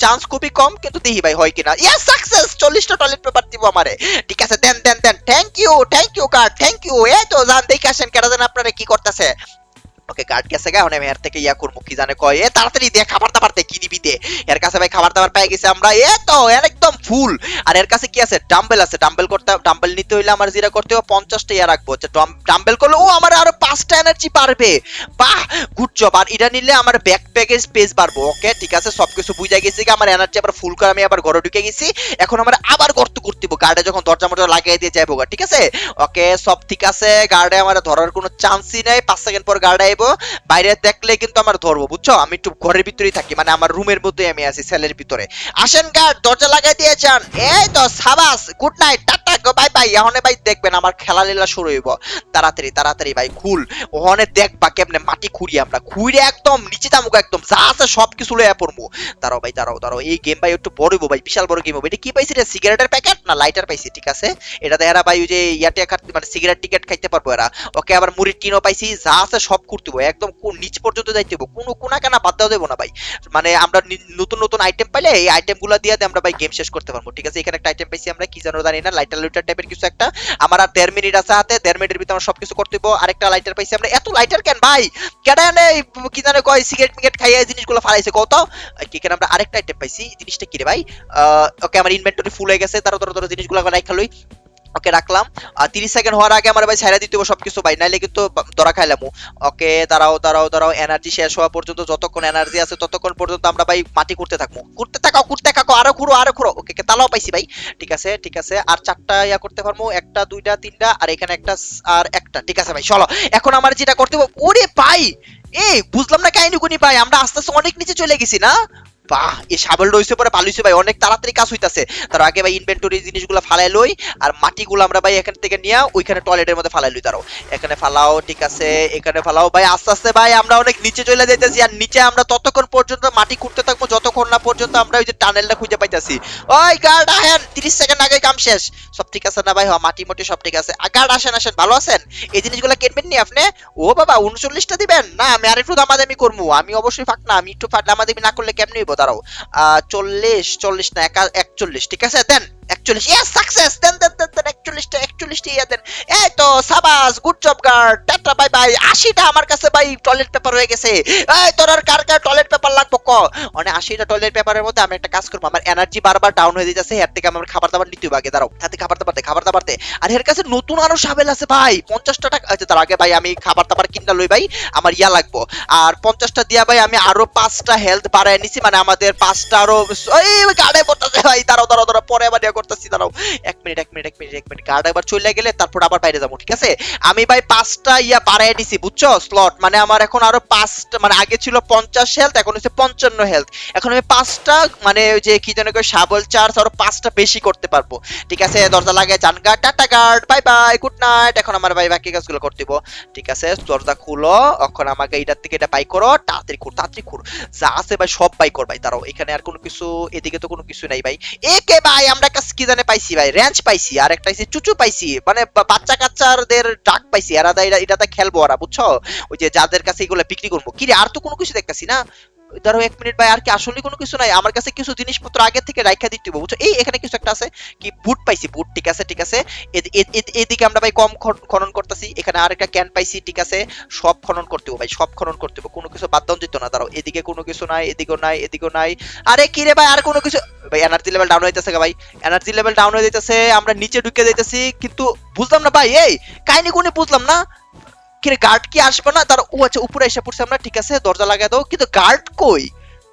A: চান্স খুবই কম, কিন্তু দেখি ভাই হয় কিনা। ইয়াস সাকসেস চল্লিশটা টয়লেট পেপার দিব আমারে। ঠিক আছে, দেন দেন দেন। Thank you thank you card thank you এই তো জান দেখে আসেন কেন জান আপনারা কি করতেছে। ওকে গার্ড গেছে গা उन्हें मेहर এর থেকে ইয়া করব, কি জানে কয়। এ, তাড়াতাড়ি দেখ খাবার দাবার দে কি নিবি দে এর কাছে ভাই খাবার দাবার পেয়ে গেছে আমরা। এ তো, একদম ফুল আর এর কাছে কি আছে? ডাম্বেল আছে। ডাম্বেল করতে ডাম্বেল নিতে হইলে আমার যেটা করতে হবে, পঞ্চাশটা ইয়া রাখব। হচ্ছে ডাম্বেল করলে, ও আমার আরও পাঁচটা এনার্জি পারবে বাহ গুড জব আর এটা নিলে আমার ব্যাক প্যাকের স্পেস বাড়বো। ওকে ঠিক আছে? সবকিছু বুঝা গেছি আমার এনার্জি আবার ফুল করে আমি আবার ঘরে ঢুকে গেছি। এখন আমার আবার গর্ত করতে গার্ডে যখন দরজা মরজা লাগিয়ে দিয়ে যাব ঠিক আছে? ওকে সব ঠিক আছে? গার্ডে আমার ধরার কোনো চান্সই নাই। পাঁচ সেকেন্ড পর গার্ডে আইবো। বাইরে দেখলে কিন্তু আমার ধরবো, বুঝছ? আমি একটু ঘরের ভিতরেই থাকি। মানে আমার রুমের মধ্যে আমি আছি সেলের ভিতরে। আসেন গার্ড দরজা লাগাই দিয়ে যান। এই তো সাবাস গুড নাইট টাটা গো, বাই বাই, এখন ভাই দেখবেন আমার খেলা লীলা শুরু হইব। তাড়াতাড়ি তাড়াতাড়ি ভাই, খুল। ওখানে দেখবা কেমনে মাটি খুঁড়ি আমরা। খুঁড়ে একদম, নিচে দামুক একদম, যা আছে সব কিছু লইয়া পড়ব দাঁড়াও ভাই, দাঁড়াও দাঁড়াও, এই গেম ভাই একটু বড় হইবো ভাই, বিশাল বড় গেম হবে। এটা কি পাইছি রে? সিগারেটের প্যাকেট না লাইটার পাইছি? ঠিক আছে? এটা তো ভাই ওই যে ইয়াতে খাট মানে সিগারেট টিকেট খাইতে পারব এরা। ওকে আবার মুড়ির টিনও পাইছি, যা আছে সব করতে একদম কোন নিচ পর্যন্ত যাইতে হবে কোনো কোনা কানা বাদ দেওয়া দেবো না ভাই। মানে আমরা নতুন নতুন আইটেম পাইলে এই আইটেমগুলো দিয়ে দিয়ে আমরা ভাই গেম শেষ করতে পারব। ঠিক আছে? এখানে একটা আইটেম পাইছি আমরা, কি জানো জানি না লাইটার লাইটার টাইপের কিছু একটা। আমার আর দেড় মিনিট আছে হাতে, দেড় মিনিটের ভিতরে আমরা সবকিছু করতে দিব আরেকটা লাইটার পাইছি আমরা। এত লাইটার কেন ভাই? কেডা এনে কি জানে কয়? সিগারেট মিগারেট খাইয়া এই জিনিসগুলো ফালাইছে কত কি কেন আমরা আরেকটা আইটেম পাইছি। জিনিসটা কি রে ভাই? ওকে আমার ইনভেন্টরি ফুল হয়ে গেছে। তারা ধরো ধরো জিনিসগুলো রাখা লই। ওকে রাখলাম। আর তিরিশ সেকেন্ড হওয়ার আগে আমার ভাই ছাইরা দিতে হবে সবকিছু, ভাই। নাইলে কিন্তু ধরা খাইলাম ওকে দাঁড়াও দাঁড়াও দাঁড়াও। এনার্জি শেষ হওয়া পর্যন্ত যতক্ষণ এনার্জি আছে, ততক্ষণ পর্যন্ত আমরা ভাই মাটি করতে থাকব। করতে থাকো করতে থাকো আরও ঘুরো আরও ঘুরো ওকে তালাও পাইছি ভাই। ঠিক আছে ঠিক আছে। আর চারটা ইয়া করতে পারব, একটা, দুইটা, তিনটা, আর এখানে একটা আর একটা। ঠিক আছে ভাই, চলো। এখন আমার যেটা করতে হবে, ওরে ভাই! এই, বুঝলাম না কাহিনী গুনি ভাই, আমরা আস্তে আস্তে অনেক নিচে চলে গেছি না? বাহ রইছে পরে হইছে ভাই, অনেক তাড়াতাড়ি কাজ হইতাছে। তার আগে ভাই ইনভেন্টরি জিনিসগুলো ফালাই লই, আর মাটিগুলো আমরা ভাই এখান থেকে নিয়ে ওইখানে টয়লেটের মধ্যে ফালাই লই এখানে ফালাও, ঠিক আছে, এখানে ফালাও। ভাই, আস্তে আস্তে ভাই, আমরা অনেক নিচে চলে যাইতেছি, আর নিচে আমরা ততক্ষণ পর্যন্ত মাটি খুঁড়তে থাকব, যতক্ষণ না পর্যন্ত আমরা ওই যে টানেলটা খুঁজে পাইতাছি। ওই গার্ড আহেন 30 সেকেন্ড আগে কাম শেষ। সব ঠিক আছে না ভাই? হ, মাটি মোটি সব ঠিক আছে। গার্ড আসেন আসেন, ভালো আছেন? এই জিনিসগুলো কিনবেন নি আপনি? ও বাবা, উনচল্লিশটা দিবেন? না, আমি আর দামাদামি করব। আমি অবশ্যই ফাঁক না, আমি একটু ফা- দামাদামি না করলে কেমনি দাঁড়াও। চল্লিশ চল্লিশ না একা- একচল্লিশ ঠিক আছে? দেন একচল্লিশ ইয়েস সাকসেস দেন দেন দেন দেন একচল্লিশটা একচল্লিশটা ইয়ে দেন এই তো, সাবাস good job guard tata bye bye আশিটা আমার কাছে ভাই টয়লেট পেপার হয়ে গেছে। এই, তোর আর কার কার টয়লেট পেপার লাগবো? ক? মানে আশিটা টয়লেট পেপারের মধ্যে আমি একটা কাজ করব। আমার এনার্জি বারবার ডাউন হয়ে যাচ্ছে থেকে আমার খাবার দাবার নিতে আগে, দাঁড়াও। খাবার দাবার দে, খাবার দাবার দে। আর কাছে নতুন আরও সাবেল আছে, ভাই! পঞ্চাশটা টাকা আচ্ছা তার আগে, ভাই, আমি খাবার দাবার কিনটা লই, ভাই, আমার ইয়া লাগবো। আর পঞ্চাশটা দিয়া, ভাই, আমি আরও পাঁচটা হেলথ বাড়ায় নিছি মানে আমাদের পাঁচটা আরও, এই, গাড়ে ভাই, দাঁড়াও দাঁড়াও দাঁড়াও, পরে ইয়া করতেছি, দাঁড়াও। এক মিনিট এক মিনিট এক মিনিট এক মিনিট। গার্ড একবার চলে গেলে তারপর আবার বাইরে যাব, ঠিক আছে? আমি ভাই পাঁচটা ইয়া বাড়ায় দিছি, বুঝছ? স্লট মানে আমার এখন আরও পাঁচটা মানে আগে ছিল পঞ্চাশ হেলথ এখন হচ্ছে পঞ্চান্ন হেলথ এখন আমি পাঁচটা মানে ওই যে কি যেন কয়, শাবল চার্জ আরও পাঁচটা বেশি করতে পারব। ঠিক আছে? দরজা লাগে জান guard tata guard bye bye good night এখন আমার ভাই বাকি কাজগুলো করতে দিব। ঠিক আছে? দরজা খুলো, এখন আমাকে এইটার থেকে এটা বাই করো, তাড়াতাড়ি খুর তাড়াতাড়ি খুর। যা আছে ভাই সব বাই কর ভাই, দাঁড়াও। এখানে আর কোনো কিছু, এদিকে তো কোনো কিছু নাই ভাই। একে ভাই, আমরা কাছে কি জানে পাইছি ভাই? র্যাঞ্চ পাইছি, আর একটা চুচু পাইছি। মানে বাচ্চা কাচ্চাদের ডাক পাইছি। এরা এটা- এটাতে খেলব ওরা, বুঝছ? ওই যে যাদের কাছে এগুলো বিক্রি করব। কি রে আর তো কোনো কিছু দেখতেছি না? ধরো এক মিনিট ভাই, আর কি আসলে কোনো কিছু নাই। আমার কাছে কিছু জিনিসপত্র আগে থেকে রাখা দিতে বুঝছ? এই এখানে কিছু একটা আছে কি বুট পাইছি বুট ঠিক আছে ঠিক আছে? এদিকে আমরা ভাই কম খনন করতেছি, এখানে আরেকটা ক্যান পাইছি, ঠিক আছে? সব খনন করতে হবে ভাই, সব খনন করতে হবে কোনো কিছু বাদ দিত না, দাঁড়াও, এদিকে কোনো কিছু নাই, এদিকেও নাই এদিকেও নাই। আরে কি রে ভাই, আর কোনো কিছু, ভাই এনার্জি লেভেল ডাউন হইতেছে গা ভাই এনার্জি লেভেল ডাউন হয়ে যাইতেছে, আমরা নিচে ঢুকে যাইতেছি, কিন্তু বুঝলাম না ভাই, এই কাহিনী কোনে বুঝলাম না? কিরে গার্ড কি আসবে না? তার ও আচ্ছা উপরে এসে পড়ছে আমরা, ঠিক আছে, দরজা লাগাই দাও। কিন্তু গার্ড কই?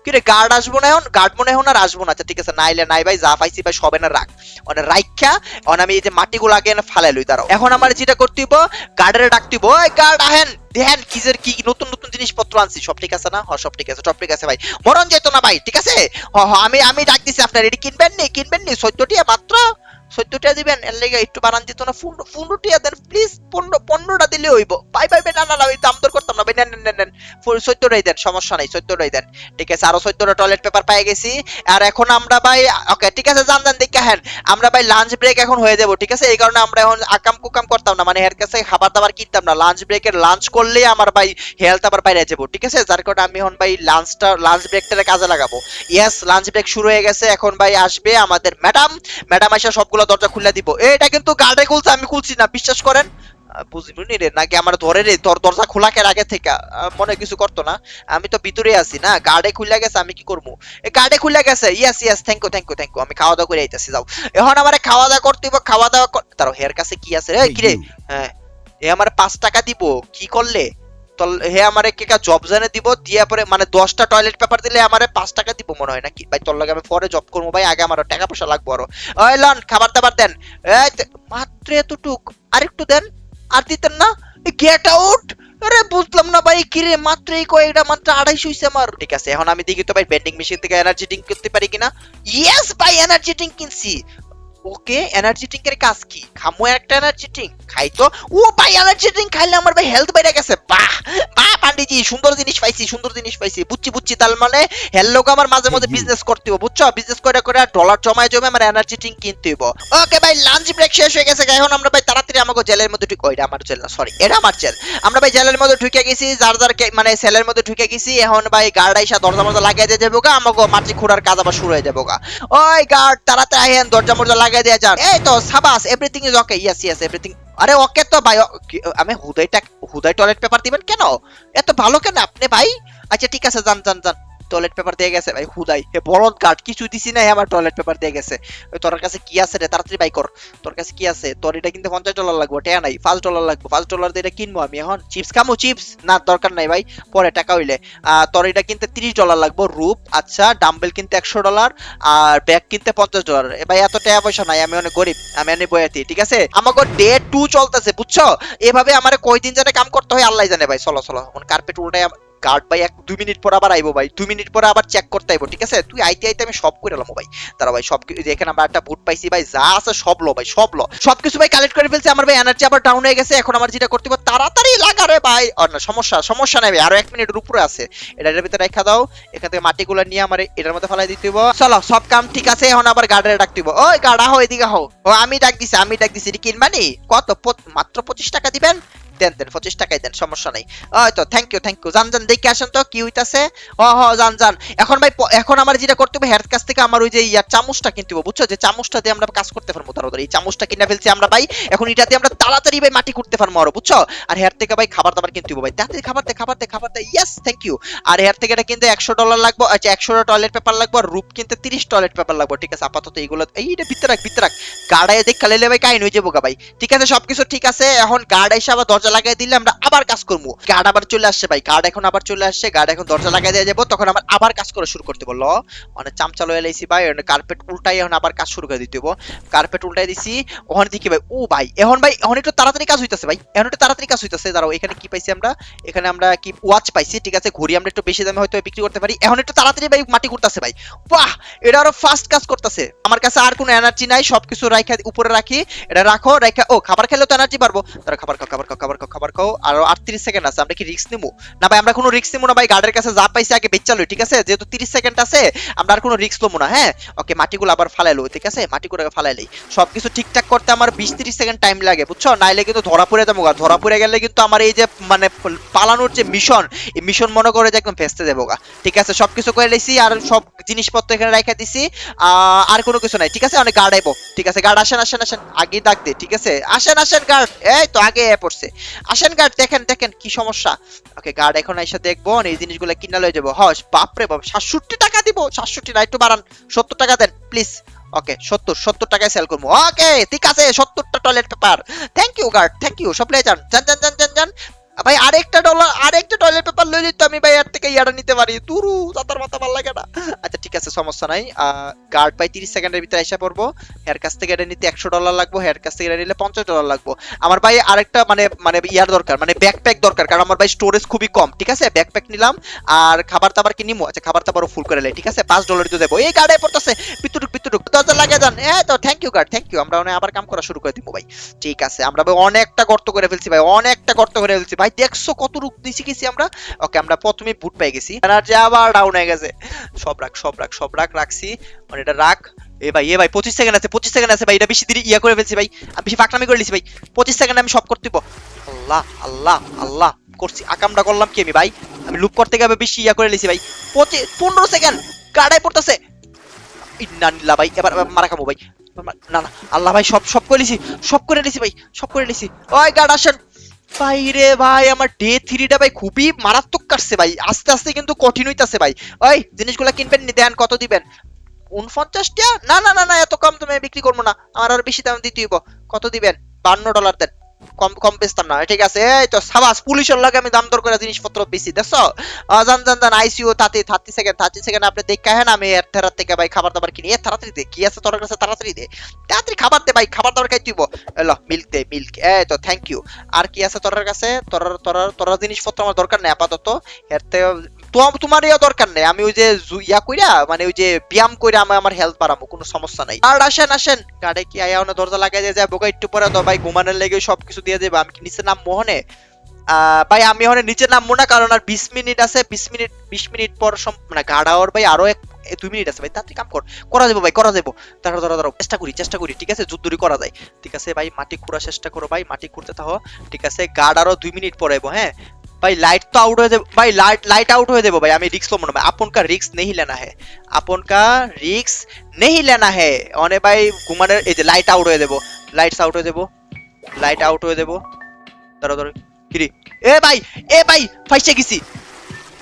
A: কিরে গার্ড আসব না এখন? গার্ড মনে হয় এখন আর আসব না। আচ্ছা ঠিক আছে, নাইলে নাই ভাই, যা পাইছি ভাই, সবে না রাখ। মানে রাইখা অন আমি এই যে মাটিগুলো আগে ফালাই লই, দাঁড়াও। এখন আমার যেটা করতে হইব গার্ডের ডাকতে হইব ওই গার্ড আহেন দেখেন কিজের কি, নতুন নতুন জিনিসপত্র আনছি। সব ঠিক আছে না? হ সব ঠিক আছে, সব ঠিক আছে ভাই। মরণ যেত না ভাই, ঠিক আছে? হ হ আমি আমি ডাক দিছি আপনার, এটি কিনবেন নি? কিনবেন নি? চোদ্দটিয়া মাত্র চোদ্দটিয়া দিবেন, এর লেগে একটু বানান দিত না। পনেরো পনেরোটিয়া দেন প্লিজ পনেরো, পনেরোটা দিলে হইব। ভাই ভাই ভাই না না ওই দাম দর করতাম না। ভাই নেন নেন নেন চোদ্দটাই দেন, সমস্যা নাই চোদ্দটাই দেন। ঠিক আছে, আরও চোদ্দটা টয়লেট পেপার পেয়ে গেছি। আর এখন আমরা ভাই, ওকে, ঠিক আছে জান জান দেখে হ্যাঁ আমরা ভাই লাঞ্চ ব্রেক এখন হয়ে যাব, ঠিক আছে? এই কারণে আমরা এখন আকাম কুকাম করতাম না। মানে এর কাছে খাবার দাবার কিনতাম না। লাঞ্চ ব্রেকের লাঞ্চ করলেই আমার ভাই হেলথ আবার বাইরে যাব, ঠিক আছে? যার কারণে আমি এখন ভাই লাঞ্চটা লাঞ্চ ব্রেকটা কাজে লাগাবো। ইয়েস লাঞ্চ ব্রেক শুরু হয়ে গেছে। এখন ভাই আসবে আমাদের ম্যাডাম ম্যাডাম এসে সবগুলো দরজা খুলে দিব। এটা কিন্তু গার্ডে খুলছে আমি খুলছি না বিশ্বাস করেন? রে নাকি আমার ধরে রে তোর দরজা খোলা আগে থেকে? মনে কিছু করতো না। আমি তো ভিতরে আছি না? গার্ডে খুলে গেছে আমি কি করব? গার্ডে খুলে গেছে yes yes thank you thank you thank you আমি খাওয়া দাওয়া করে আইতাছি যাও। এখন আমার খাওয়া দাওয়া করতে খাওয়া দাওয়া তার হের কাছে কি আছে রে? কি রে? হ্যাঁ। এ আমার পাঁচ টাকা দিব কি করলে? হে আমারে কে জব জানে দিব, দিয়ে পরে মানে দশটা টয়লেট পেপার দিলে আমারে পাঁচ টাকা দিব মনে হয় নাকি? ভাই, তোর লাগে আমি পরে জব করব, ভাই, আগে আমার টাকা পয়সা লাগবো আরও। ওই লন, খাবার দাবার দেন। মাত্র এতটুক। আরেকটু দেন। আর দিতেন না? গেট আউট আরে বুঝলাম না ভাই কিরে মাত্র এই কয়েকটা, মাত্র আড়াইশো হইছে আমার। ঠিক আছে, এখন আমি দেখি তো ভাই বেন্ডিং মেশিন থেকে এনার্জি ড্রিঙ্ক করতে পারি কিনা? ইয়েস ভাই এনার্জি ড্রিঙ্ক কিনছি। ওকে এনার্জি ড্রিঙ্কের কাজ কি? খামো একটা এনার্জি ড্রিঙ্ক খাই তো। ও ভাই এনার্জি ড্রিঙ্ক খাইলে আমার ভাই হেলথ বেড়ে গেছে। বাহ বাহ পান্ডিজি সুন্দর জিনিস পাইছি সুন্দর জিনিস পাইছি। বুঝছি বুঝছি তার মানে হেল্লোক আমার মাঝে মাঝে বিজনেস করতে হবে বুঝছ? বিজনেস করে করে ডলার জমায় জমে আমার এনার্জি ড্রিঙ্ক কিনতে হইব। ওকে ভাই লাঞ্চ ব্রেক শেষ হয়ে গেছে এখন আমরা ভাই তাড়াতাড়ি আমাকে জেলের মধ্যে ঢুকে ওইটা আমার জেল না সরি এটা আমার জেল। আমরা ভাই জেলের মধ্যে ঢুকে গেছি যার যার মানে সেলের মধ্যে ঢুকে গেছি এখন ভাই গার্ড আইসা দরজা মরজা লাগাই দিয়ে যাব গা আমাকে মাটি খুঁড়ার কাজ আবার শুরু হয়ে যাব গা। ওই গার্ড তাড়াতাড়ি আহেন দরজা মরজা লাগাই দেয়া যান। এই তো, সাবাস everything is okay yes yes everything আরে ওকে তো, ভাই আমি হুদাইটা হুদাই টয়লেট পেপার দিবেন কেন? এত ভালো কেন আপনি, ভাই? আচ্ছা ঠিক আছে, যান যান যান। টয়লেট পেপার দিয়ে গেছে। ভাই, হুদাই, হে বলদ গার্ড কিছু দিছি না আমার টয়লেট পেপার দিয়ে গেছে। তোর কাছে কি আছে রে? তাড়াতাড়ি বাই কর। তোর কাছে কি আছে? তোর এটা কিন্তু পঞ্চাশ ডলার লাগবে, টেয়া নাই, পাঁচ ডলার লাগবে। পাঁচ ডলার দিয়ে এটা কিনবো আমি এখন। চিপস খামো চিপস না, দরকার নাই ভাই, পরে টাকা হইলে। তোর এটা কিনতে তিরিশ ডলার লাগবে, রূপ আচ্ছা ডাম্বেল কিনতে একশো ডলার আর ব্যাগ কিনতে পঞ্চাশ ডলার ভাই, এত টাকা পয়সা নাই, আমি অনেক গরিব, আমি অনেক বয়াতি, ঠিক আছে? আমাকে ডে টু চলতেছে, বুঝছ? এভাবে আমার কয়দিন জানে কাম করতে হয় আল্লাহ জানে ভাই, চলো চলো কার্পেট উল্টাই গার্ড ভাই এক দুই মিনিট পর আবার আইবো ভাই। দুই মিনিট পরে আবার চেক করতে আইবো, ঠিক আছে? তুই আইতে আইতে আমি সব করে এলাম ভাই। তারা ভাই, সব এখানে আমরা একটা বুট পাইছি ভাই, যা আছে সব লো ভাই, সব লো। সবকিছু ভাই কালেক্ট করে ফেলছে, আমার ভাই এনার্জি আবার ডাউন হয়ে গেছে, এখন আমার যেটা করতে হবে, তাড়াতাড়ি লাগা রে ভাই। আর না, সমস্যা সমস্যা নাই ভাই, আরও এক মিনিটের উপরে আছে। এটা এটার ভিতরে রেখা দাও, এখান থেকে মাটিগুলো নিয়ে আমার এটার মধ্যে ফেলাই দিতে হইব। চলো, সব কাম ঠিক আছে, এখন আবার গার্ডের ডাক দিব। ওই গার্ড আহো এদিকে আহো। ও, আমি ডাক দিছি, আমি ডাক দিছি, এটা কিনবানি কত? মাত্র পঁচিশ টাকা দিবেন? দেন দেন, পঁচিশ টাকাই দেন, সমস্যা নাই। ওই তো থ্যাংক ইউ থ্যাংক ইউ জান জান দেখে আসেন তো, কি হইতাছে? হ হ জান জান এখন ভাই এখন আমার যেটা করতে হবে হেয়ার কাছ থেকে আমার ওই যে ইয়ার চামচটা কিনতে হবে, বুঝছ? যে চামচটা দিয়ে আমরা কাজ করতে পারব তাড়াতাড়ি এই চামচটা কিনে ফেলছি আমরা ভাই, এখন এটা দিয়ে আমরা তাড়াতাড়ি ভাই মাটি করতে পারব আরও, বুঝছ? আর হেয়ার থেকে ভাই খাবার দাবার কিনতে হবে ভাই। তাড়াতাড়ি খাবার দে খাবার দে খাবার দে ইয়েস থ্যাংক ইউ আর হেয়ার থেকে এটা কিনতে একশো ডলার লাগবে আচ্ছা একশো টয়লেট পেপার লাগবে, আর রূপ কিনতে তিরিশ টয়লেট পেপার লাগবে, ঠিক আছে? আপাতত এইগুলো এইটা ভিতরে রাখ ভিতরে রাখ। গাড়ায় দেখ, খালে ভাই কাহিনী হয়ে যাব ভাই। ঠিক আছে, সবকিছু ঠিক আছে, এখন গার্ড এসে আবার দরজা লাগাই দিলে আমরা আবার কাজ করব গার্ড আবার চলে আসছে ভাই গার্ড এখন আবার চলে আসছে গার্ড এখন দরজা লাগাই দিয়ে যাব, তখন আমার আবার কাজ করা শুরু করতে বলল। মানে চামচালো এলাইছি ভাই কার্পেট উল্টাই এখন আবার কাজ শুরু করে দিতে কার্পেট উল্টাই দিছি, ওখানে দেখি ভাই, ও ভাই, এখন ভাই, এখন একটু তাড়াতাড়ি কাজ হইতাছে ভাই, এখন একটু তাড়াতাড়ি কাজ হইতাছে, দাঁড়াও, এখানে কি পাইছি আমরা? এখানে আমরা কি ওয়াচ পাইছি, ঠিক আছে, ঘড়ি আমরা একটু বেশি দামে হয়তো বিক্রি করতে পারি। এখন একটু তাড়াতাড়ি ভাই মাটি করতেছে ভাই। বাহ, এটা আরও ফাস্ট কাজ করতেছে। আমার কাছে আর কোনো এনার্জি নাই, সবকিছু রাখা উপরে রাখি, এটা রাখো রাখা ও, খাবার খেলে তো এনার্জি পারব তারা খাবার খাও খাবার খাও, খাবার খাও খাবার খাও আরও আটত্রিশ সেকেন্ড আছে, আমরা কি নেব না ভাই, আমরা কোনো নেব না ভাই গার্ডের কাছে যা পাইছি আগে ঠিক আছে? যেহেতু তিরিশ সেকেন্ড আছে, আমরা আর কোনো নেব না হ্যাঁ? ওকে মাটিগুলো আবার ফালাইলো ঠিক আছে? মাটিগুলো ফালাইলেই সবকিছু ঠিকঠাক করতে আমার বিশ তিরিশ সেকেন্ড টাইম লাগে, বুঝছ? নাইলে কিন্তু ধরা পড়ে যাব। ধরা পড়ে গেলে কিন্তু আমার এই যে মানে পালানোর যে মিশন এই মিশন মনে করে যে একদম ভেস্তে দেবো গা, ঠিক আছে? সবকিছু করে লেছি আর সব জিনিসপত্র এখানে রেখে দিছি আর কোনো কিছু নাই, ঠিক আছে? অনেক গার্ড আইবো, ঠিক আছে? গার্ড আসেন আসেন আসেন, আগে ডাক দে, ঠিক আছে? আসেন আসেন গার্ড এই তো আগে পড়ছে। আসেন গার্ড দেখেন দেখেন কি সমস্যা। ওকে গার্ড এখন এসে দেখব, এই জিনিসগুলো কিনা লয়ে যাব। হস, বাপরে বাপ, সাতষট্টি টাকা দিব। সাতষট্টি না, একটু বাড়ান। সত্তর টাকা দেন প্লিজ ওকে সত্তর সত্তর টাকায় সেল করব। ওকে ঠিক আছে, সত্তরটা toilet paper thank you guard thank you সব যান। জান যান যান যান যান। ভাই, আরেকটা ডলার আরেকটা টয়লেট পেপার লইলে তো আমি ভাই, এর থেকে ইয়াটা নিতে পারি। তুরু চাতার মাথা ভালো লাগে না। আচ্ছা ঠিক আছে, সমস্যা নাই। গার্ড ভাই তিরিশ সেকেন্ডের ভিতরে এসে পড়ব। হেয়ার কাছ থেকে এটা নিতে একশো ডলার লাগবো হেয়ার কাছ থেকে এটা নিলে পঞ্চাশ ডলার লাগবো। আমার ভাই আরেকটা মানে মানে ইয়ার দরকার মানে ব্যাকপ্যাক দরকার, কারণ আমার ভাই স্টোরেজ খুবই কম, ঠিক আছে? ব্যাকপ্যাক নিলাম, আর খাবার দাবার কি নিমো? আচ্ছা খাবার দাবারও ফুল করে লাই, ঠিক আছে? পাঁচ ডলার দিয়ে দেবো এই গার্ডে পড়তেছে। পিতুটুক পিতুটুক, দরজা লাগিয়ে যান। হ্যাঁ তো thank you guard thank you আমরা অনেক আবার কাম করা শুরু করে দিব ভাই। ঠিক আছে, আমরা ভাই অনেকটা গর্ত করে ফেলছি ভাই, অনেকটা গর্ত করে ফেলছি ভাই। দেখছ কত রূপ দিছি গেছি আমরা? ওকে আমরা প্রথমে বুট পেয়ে গেছি। এনার্জি আবার ডাউন হয়ে গেছে। সব রাখ সব রাখ সব রাখ রাখছি। মানে এটা রাখ। এ ভাই এ ভাই, পঁচিশ সেকেন্ড আছে, পঁচিশ সেকেন্ড আছে ভাই, এটা বেশি দেরি ইয়া করে ফেলছি ভাই। আমি বেশি ফাঁকনামি করে লিছি ভাই। পঁচিশ সেকেন্ড আমি সব করতে। আল্লাহ আল্লাহ আল্লাহ, করছি। আকামটা করলাম কি আমি ভাই? আমি লুপ করতে গিয়ে বেশি ইয়া করে লিছি ভাই। পঁচিশ, পনেরো সেকেন্ড গাড়াই পড়তেছে। ইন্নানিল্লা ভাই, এবার মারা খামো ভাই। না না, আল্লাহ ভাই, সব সব করে নিছি, সব করে নিছি ভাই, সব করে নিছি। ওই গার্ড আসেন। ভাই রে ভাই, আমার ডে থ্রিটা ভাই খুবই মারাত্মক কাটছে ভাই। আস্তে আস্তে কিন্তু কঠিন হইতাছে ভাই। ওই, জিনিসগুলো কিনবেন নি দেন কত দিবেন? উনপঞ্চাশটা না না না না, এত কম তুমি বিক্রি করব না। আমার আর বেশি দাম দিতে হইব। কত দিবেন? বান্ন ডলার দেন। কম কম বেচতাম না। ঠিক আছে? এই তো সাবাস, পুলিশের লাগে আমি দাম দর করে জিনিসপত্র বেশি দেখছ? জান জান জান আইসিউ তাতে থার্টি সেকেন্ড থার্টি সেকেন্ড আপনি দেখা হ্যাঁ আমি এর থেরার থেকে ভাই খাবার দাবার কিনি। এর তাড়াতাড়ি দে, কি আছে তোর কাছে? তাড়াতাড়ি দে। তাড়াতাড়ি খাবার দে ভাই, খাবার দাবার খাই তুইব। এলো মিল্ক দে মিল্ক এই তো থ্যাংক ইউ আর কি আছে তোর কাছে? তোর তোর তোর জিনিসপত্র আমার দরকার নেই, আপাতত। এর থেকে তোমার ইয়া দরকার নেই। আমি ওই যে ইয়া কইরা মানে ওই যে ব্যায়াম কইরা আমি আমার হেলথ বাড়াবো, কোনো সমস্যা নাই। আর আসেন আসেন। গাড়ি কি আয়া ওনা দরজা লাগাই দিয়ে যায় বোকা একটু পরে তো ভাই ঘুমানোর লেগে সবকিছু দিয়ে দেবে। আমি কি নিচে নাম মোহনে ভাই আমি ওখানে নিচে নামবো না, কারণ আর বিশ মিনিট আছে, বিশ মিনিট বিশ মিনিট পর মানে গাড়া ওর ভাই আরও এক দুই মিনিট আছে ভাই। তাড়াতাড়ি কাম কর। করা যাব ভাই, করা যাব। দাঁড়াও দাঁড়াও দাঁড়াও। চেষ্টা করি চেষ্টা করি, ঠিক আছে? যুদ্ধরি করা যায়। ঠিক আছে ভাই, মাটি খুঁড়ার চেষ্টা করো ভাই, মাটি খুঁড়তে থাকো। ঠিক আছে? গার্ড আরও দুই মিনিট পরে হ্যাঁ? ভাই লাইট তো আউট হয়ে যাবে ভাই লাইট লাইট আউট হয়ে যাবো ভাই আমি রিক্স লব না আপন কা রিক্স नहीं लेना है আপন কা রিক্স नहीं लेना है অনে ভাই ঘুমানোর এই যে লাইট আউট হয়ে দেবো লাইটস আউট হয়ে দেবো লাইট আউট হয়ে দেবো দাঁড়াও দাঁড়াও কিরে এ ভাই এ ভাই ফাইসে গেছি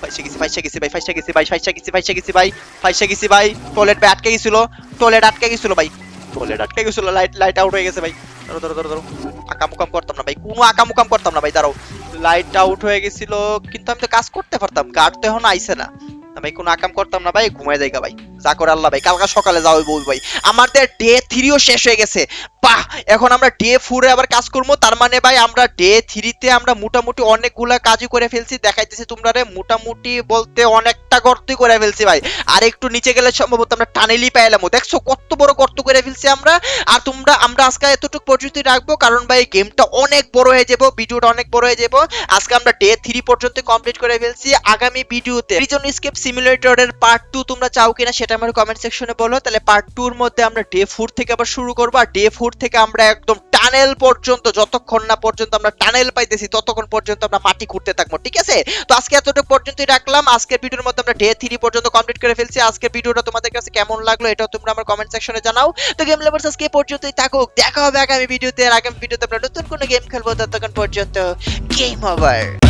A: ফাইসে গেছি ফাইসে গেছি ভাই ফাইসে গেছি ভাই ফাইসে গেছি ফাইসে গেছি ভাই ফাইসে গেছি ভাই টয়লেট ভাই আটকে গেছিল টয়লেট আটকে গেছিল ভাই টয়লেট আটকে গেছিল লাইট লাইট আউট হয়ে গেছে ভাই ধরো ধরো ধরো ধরো আকামুকাম করতাম না ভাই, কোনো আকামুকাম করতাম না ভাই, দাঁড়াও। লাইট আউট হয়ে গেছিল, কিন্তু আমি তো কাজ করতে পারতাম গার্ড তো এখন আইসে না ভাই, কোনো আকাম করতাম না ভাই, ঘুমায় যাইগা ভাই। যা করে আল্লাহ ভাই, কালকে সকালে যাও বল ভাই। আমাদের ডে থ্রিও শেষ হয়ে গেছে। বাহ, এখন আমরা ডে ফোরে আবার কাজ করব। তার মানে ভাই, আমরা ডে থ্রিতে আমরা মোটামুটি অনেকগুলা কাজই করে ফেলছি। দেখাইতেছি তোমরা রে, মোটামুটি বলতে অনেকটা গর্তই করে ফেলছি ভাই। আর একটু নিচে গেলে সম্ভবত আমরা টানেলই পাইলাম দেখছ কত বড় গর্ত করে ফেলছি আমরা। আর তোমরা, আমরা আজকে এতটুকু পর্যন্ত রাখব। কারণ ভাই গেমটা অনেক বড় হয়ে যাব ভিডিওটা অনেক বড় হয়ে যাব। আজকে আমরা ডে থ্রি পর্যন্ত কমপ্লিট করে ফেলছি। আগামী ভিডিওতে রিজন স্কেপ সিমুলেটরের পার্ট টু তোমরা চাও কিনা সেটা আমার কমেন্ট সেকশনে বলো। তাহলে পার্ট টুর মধ্যে আমরা ডে ফোর থেকে আবার শুরু করব। আর ডে ফোর থেকে আমরা একদম টানেল পর্যন্ত, যতক্ষণ না পর্যন্ত আমরা টানেল পাইতেছি, ততক্ষণ পর্যন্ত আমরা মাটি খুঁড়তে থাকব, ঠিক আছে? তো আজকে এতটুকু পর্যন্তই রাখলাম। আজকের ভিডিওর মধ্যে আমরা ডে থ্রি পর্যন্ত কমপ্লিট করে ফেলছি। আজকের ভিডিওটা তোমাদের কাছে কেমন লাগল এটাও তোমরা আমার কমেন্ট সেকশনে জানাও। তো গেম লেভার্স আজকে পর্যন্তই থাকুক। দেখা হবে আগামী ভিডিওতে আর আগামী ভিডিওতে আমরা নতুন কোনো গেম খেলব। ততক্ষণ পর্যন্ত গেম ওভার